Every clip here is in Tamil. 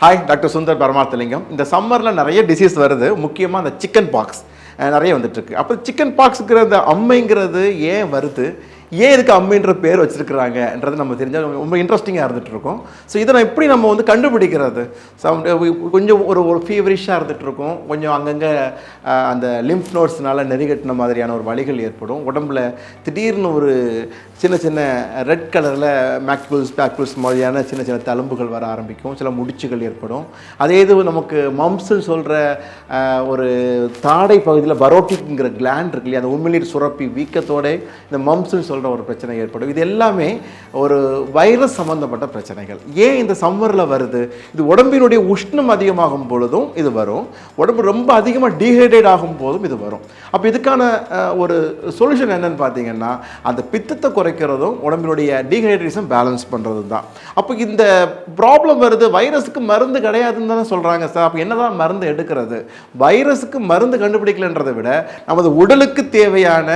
ஹாய் டாக்டர் சுந்தர் பரமார்த்தலிங்கம் இந்த சம்மரில் நிறைய டிசீஸ் வருது. முக்கியமாக அந்த சிக்கன் பாக்ஸ் நிறைய வந்துட்டுருக்கு. அப்போ சிக்கன் பாக்ஸுங்கிற அந்த அம்மைங்கிறது ஏன் வருது? ஏன் இதுக்கு அம்மைன்ற பேர் வச்சுருக்குறாங்கன்றது நம்ம தெரிஞ்சால் ரொம்ப இன்ட்ரெஸ்டிங்காக இருந்துகிட்ருக்கோம் ஸோ இதை நான் எப்படி நம்ம வந்து கண்டுபிடிக்கிறது? கொஞ்சம் ஒரு ஒரு ஃபீவரிஷாக இருந்துகிட்ருக்கோம் கொஞ்சம் அங்கங்கே அந்த லிம்ஃப் நோட்ஸ்னால நெறிகட்டின மாதிரியான ஒரு வழிகள் ஏற்படும். உடம்புல திடீர்னு ஒரு சின்ன சின்ன ரெட் கலரில் மேக்புல்ஸ் பேக்புல்ஸ் மாதிரியான சின்ன சின்ன தழும்புகள் வர ஆரம்பிக்கும். சில முடிச்சுகள் ஏற்படும். அதே இது நமக்கு மம்ஸ்ன்னு சொல்கிற ஒரு தாடை பகுதியில் பரோட்டிக்குங்கிற கிளாண்ட் இருக்கு இல்லையா? அந்த உமிழ்நீர் சுரப்பி வீக்கத்தோட இந்த மம்ஸுன்னு சொல்கிற ஒரு பிரச்சனை ஏற்படும். இது எல்லாமே ஒரு வைரஸ் சம்மந்தப்பட்ட பிரச்சனைகள். ஏன் இந்த சம்மரில் வருது? இது உடம்பினுடைய உஷ்ணம் அதிகமாகும் பொழுதும் இது வரும். உடம்பு ரொம்ப அதிகமாக டீஹைட்ரேட் ஆகும் போதும் இது வரும். அப்போ இதுக்கான ஒரு சொல்யூஷன் என்னன்னு பார்த்தீங்கன்னா அந்த பித்தத்தை குறைக்கிறதும் உடம்பினுடைய டீஹைட்ரேஷன் பேலன்ஸ் பண்ணுறது தான். அப்போ இந்த ப்ராப்ளம் வருது வைரஸுக்கு மருந்து கிடையாதுன்னு தானே சொல்கிறாங்க சார் அப்போ என்னதான் மருந்து எடுக்கிறது? வைரஸுக்கு மருந்து கண்டுபிடிக்கலன்றதை விட நமது உடலுக்கு தேவையான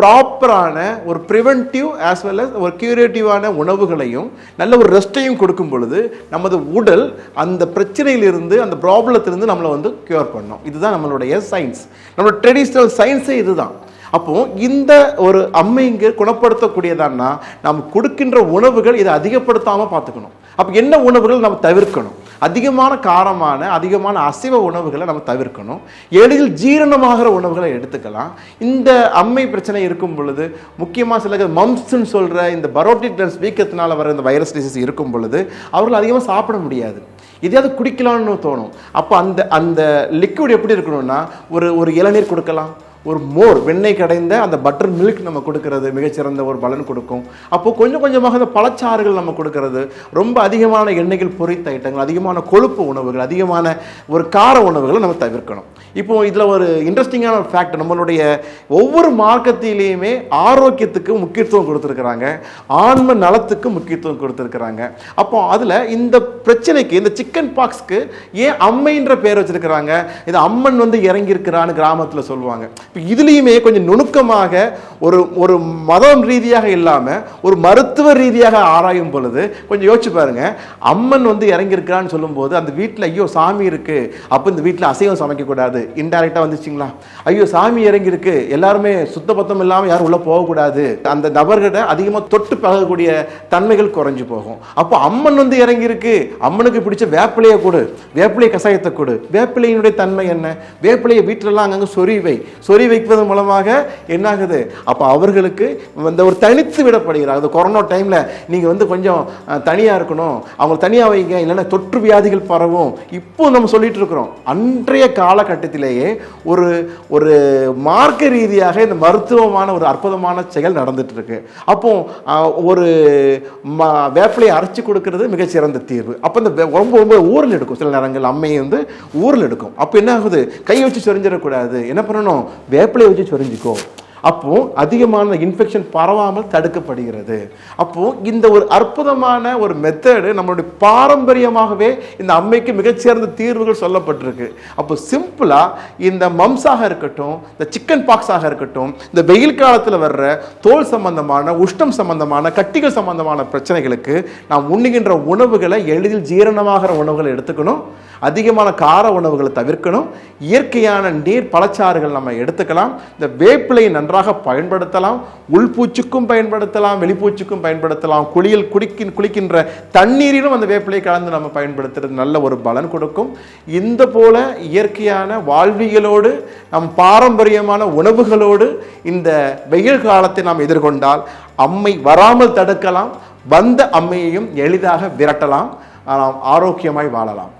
ப்ராப்பரான ஒரு ப்ரிவென்டிவ் ஆஸ் வெல் அஸ் ஒரு கியூரேட்டிவான உணவுகளையும் நல்ல ஒரு ரெஸ்ட்டையும் கொடுக்கும் பொழுது நமது உடல் அந்த பிரச்சனையிலிருந்து அந்த ப்ராப்ளத்திலிருந்து நம்மளை வந்து க்யூர் பண்ணும். இதுதான் நம்மளுடைய சயின்ஸ் நம்மளோட ட்ரெடிஷ்னல் சயின்ஸே இதுதான். அப்போ இந்த ஒரு அம்மைங்க குணப்படுத்தக்கூடியதான்னா நம்ம கொடுக்கின்ற உணவுகள் இதை அதிகப்படுத்தாமல் பார்த்துக்கணும். அப்போ என்ன உணவுகள் நம்ம தவிர்க்கணும்? அதிகமான காரமான அதிகமான அசைவ உணவுகளை நம்ம தவிர்க்கணும். எளிதில் ஜீரணமாகிற உணவுகளை எடுத்துக்கலாம். இந்த அம்மை பிரச்சனை இருக்கும் பொழுது முக்கியமாக சில மம்ஸ்ன்னு சொல்கிற இந்த பரோட்டிடன்ஸ் வீக்கத்தினால வர இந்த வைரஸ் டிசீஸ் இருக்கும் பொழுது அவர்கள் அதிகமாக சாப்பிட முடியாது. எதையாவது குடிக்கலாம்னு தோணும். அப்போ அந்த அந்த லிக்விட் எப்படி இருக்கணும்னா ஒரு ஒரு இளநீர் கொடுக்கலாம். ஒரு மோர் வெண்ணெய் கடைந்த அந்த பட்டர் மில்க் நம்ம கொடுக்கறது மிகச்சிறந்த ஒரு பலன் கொடுக்கும். அப்போ கொஞ்சம் கொஞ்சமாக அந்த பழச்சாறுகள் நம்ம கொடுக்கறது. ரொம்ப அதிகமான எண்ணெய்கள் பொரித்த ஐட்டங்கள் அதிகமான கொழுப்பு உணவுகள் அதிகமான ஒரு கார உணவுகளை நம்ம தவிர்க்கணும். இப்போ இதில் ஒரு இன்ட்ரெஸ்டிங்கான ஃபேக்ட் நம்மளுடைய ஒவ்வொரு மார்க்கத்திலேயுமே ஆரோக்கியத்துக்கு முக்கியத்துவம் கொடுத்துருக்குறாங்க. ஆன்ம நலத்துக்கு முக்கியத்துவம் கொடுத்துருக்குறாங்க. அப்போ அதில் இந்த பிரச்சனைக்கு இந்த சிக்கன் பாக்ஸ்க்கு ஏன் அம்மைன்ற பேர் வச்சிருக்கிறாங்க? இது அம்மன் வந்து இறங்கியிருக்கிறான்னு கிராமத்தில் சொல்லுவாங்க. இப்போ இதுலேயுமே கொஞ்சம் நுணுக்கமாக ஒரு ஒரு மதம் ரீதியாக இல்லாமல் ஒரு மருத்துவ ரீதியாக ஆராயும் பொழுது கொஞ்சம் யோசிச்சு பாருங்க. அம்மன் வந்து இறங்கியிருக்கிறான்னு சொல்லும்போது அந்த வீட்டில் ஐயோ சாமி இருக்குது அப்போ இந்த வீட்டில் அசைவம் சமைக்கக்கூடாது. இன்டைரக்டாக வந்துச்சுங்களா? ஐயோ சாமி இறங்கியிருக்கு. எல்லாருமே சுத்த பத்தம் இல்லாமல் யாரும் உள்ளே போகக்கூடாது. அந்த நபர்கிட்ட அதிகமாக தொட்டு பழகக்கூடிய தன்மைகள் குறைஞ்சு போகும். அப்போ அம்மன் வந்து இறங்கியிருக்கு. அம்மனுக்கு பிடிச்ச வேப்பிலையை கொடு. வேப்பிலை கஷாயத்தை கொடு. வேப்பிலையினுடைய தன்மை என்ன? வேப்பிலையை வீட்டிலலாம் அங்கங்கே சொறி வை. சொறி வைப்பதன் மூலமாக என்னாகுது? அப்போ அவர்களுக்கு இந்த ஒரு தனித்து விடப்படுகிறார். அந்த கொரோனா டைமில் நீங்கள் வந்து கொஞ்சம் தனியாக இருக்கணும். அவங்க தனியாக வைங்க. இல்லைன்னா தொற்று வியாதிகள் பரவும். இப்போ நம்ம சொல்லிட்டு இருக்கிறோம். அன்றைய காலகட்டத்தில் காலகட்டத்திலேயே ஒரு ஒரு மார்க்க ரீதியாக இந்த மருத்துவமான ஒரு அற்புதமான செயல் நடந்துட்டு இருக்கு அப்போ ஒரு வேப்பிலையை அரைச்சி கொடுக்கறது மிகச்சிறந்த தீர்வு. அப்போ இந்த வே- ரொம்ப ரொம்ப ஊரில் எடுக்கும். சில நேரங்கள் அம்மையை வந்து ஊரில் எடுக்கும். அப்போ என்ன ஆகுது? கை வச்சு சொரிஞ்சிடக்கூடாது. என்ன பண்ணணும்? வேப்பிலையை வச்சு சொரிஞ்சிக்கும் அப்போது அதிகமான இன்ஃபெக்ஷன் பரவாமல் தடுக்கப்படுகிறது. அப்போது இந்த ஒரு அற்புதமான ஒரு மெத்தடு நம்மளுடைய பாரம்பரியமாகவே இந்த அம்மைக்கு மிகச்சிறந்த தீர்வுகள் சொல்லப்பட்டிருக்கு. அப்போ சிம்பிளாக இந்த மம்ஸாக இருக்கட்டும் இந்த சிக்கன் பாக்ஸாக இருக்கட்டும் இந்த வெயில் காலத்தில் வர்ற தோல் சம்பந்தமான உஷ்ணம் சம்பந்தமான கட்டிகள் சம்பந்தமான பிரச்சனைகளுக்கு நாம் உண்ணுகின்ற உணவுகளை எளிதில் ஜீரணமாகிற உணவுகளை எடுத்துக்கணும். அதிகமான கார உணவுகளை தவிர்க்கணும். இயற்கையான நீர் பழச்சாறுகள் நம்ம எடுத்துக்கலாம். இந்த வேப்பிலையை நன்றாக பயன்படுத்தலாம். உள்பூச்சுக்கும் பயன்படுத்தலாம். வெளிப்பூச்சுக்கும் பயன்படுத்தலாம். குளியல் குடிக்கின் குளிக்கின்ற தண்ணீரிலும் அந்த வேப்பிலை கலந்து நம்ம பயன்படுத்துறது நல்ல ஒரு பலன் கொடுக்கும். இந்த போல இயற்கையான வாழ்வியலோடு நம் பாரம்பரியமான உணவுகளோடு இந்த வெயில் காலத்தை நாம் எதிர்கொண்டால் அம்மை வராமல் தடுக்கலாம். வந்த அம்மையையும் எளிதாக விரட்டலாம். நாம் ஆரோக்கியமாய் வாழலாம்.